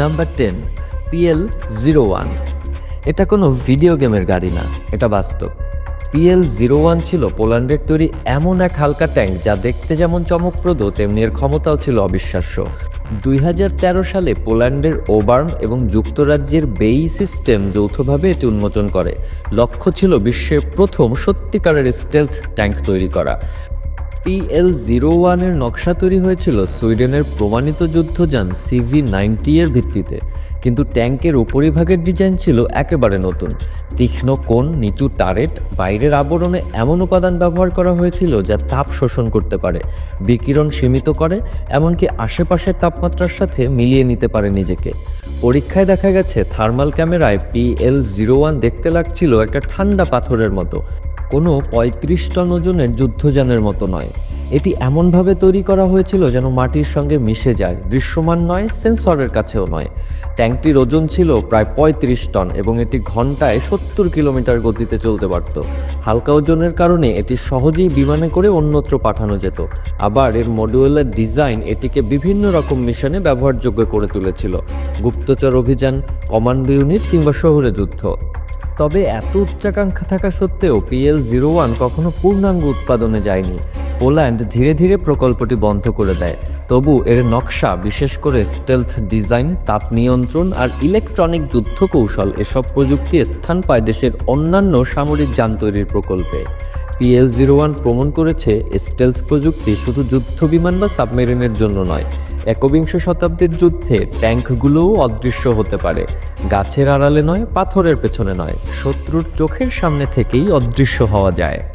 Number ten PL zero one এটা কোনো video গেমের গাড়ি না, এটা বাস্তব। পিএল জিরো ওয়ান ছিল পোল্যান্ডের তৈরি এমন এক হালকা ট্যাঙ্ক যা দেখতে যেমন চমকপ্রদ, তেমনি এর ক্ষমতাও ছিল অবিশ্বাস্য। দুই হাজার তেরো সালে পোল্যান্ডের ওবার্ন এবং যুক্তরাজ্যের বেই সিস্টেম যৌথভাবে এটি উন্মোচন করে। লক্ষ্য ছিল বিশ্বের প্রথম সত্যিকারের স্টেলথ ট্যাঙ্ক তৈরি করা। পিএল জিরো ওয়ানের নকশা তৈরি হয়েছিল সুইডেনের প্রমাণিত যুদ্ধযান সিভি নাইনটি এর ভিত্তিতে। কিন্তু ট্যাঙ্কের উপরিভাগের ডিজাইন ছিল একেবারে নতুন। তীক্ষ্ণ কোণ, নিচু টারেট, বাইরের আবরণে এমন উপাদান ব্যবহার করা হয়েছিল যা তাপ শোষণ করতে পারে, বিকিরণ সীমিত করে, এমনকি আশেপাশের তাপমাত্রার সাথে মিলিয়ে নিতে পারে নিজেকে। পরীক্ষায় দেখা গেছে, থার্মাল ক্যামেরায় পিএল জিরো ওয়ান দেখতে লাগছিল একটা ঠান্ডা পাথরের মতো। কোনো পঁয়ত্রিশ টন ওজনের যুদ্ধযানের মতো নয়। এটি এমনভাবে তৈরি করা হয়েছিল যেন মাটির সঙ্গে মিশে যায়। দৃশ্যমান নয়, সেন্সরের কাছেও নয়। ট্যাঙ্কটির ওজন ছিল প্রায় পঁয়ত্রিশ টন এবং এটি ঘন্টায় সত্তর কিলোমিটার গতিতে চলতে পারত। হালকা ওজনের কারণে এটি সহজেই বিমানে করে অন্যত্র পাঠানো যেত। আবার এর মডিউলার ডিজাইন এটিকে বিভিন্ন রকম মিশনে ব্যবহারযোগ্য করে তুলেছিল। গুপ্তচর অভিযান, কমান্ডো ইউনিট কিংবা শহুরে যুদ্ধ। তবে এত উচ্চাকাঙ্ক্ষা থাকা সত্ত্বেও পিএল জিরো ওয়ান কখনো পূর্ণাঙ্গ উৎপাদনে যায়নি। পোল্যান্ড ধীরে ধীরে প্রকল্পটি বন্ধ করে দেয়। তবু এর নকশা, বিশেষ করে স্টেলথ ডিজাইন, তাপ নিয়ন্ত্রণ আর ইলেকট্রনিক যুদ্ধ কৌশল এসব প্রযুক্তি স্থান পায় দেশের অন্যান্য সামরিক যান তৈরির প্রকল্পে। পিএল জিরো ওয়ান প্রমাণ করেছে, স্টেলথ প্রযুক্তি শুধু যুদ্ধ বিমান বা সাবমেরিনের জন্য নয় একবিংশ শতাব্দীর যুদ্ধে ট্যাঙ্কগুলোও অদৃশ্য হতে পারে। গাছের আড়ালে নয়, পাথরের পেছনে নয়। শত্রুর চোখের সামনে থেকেই অদৃশ্য হওয়া যায়।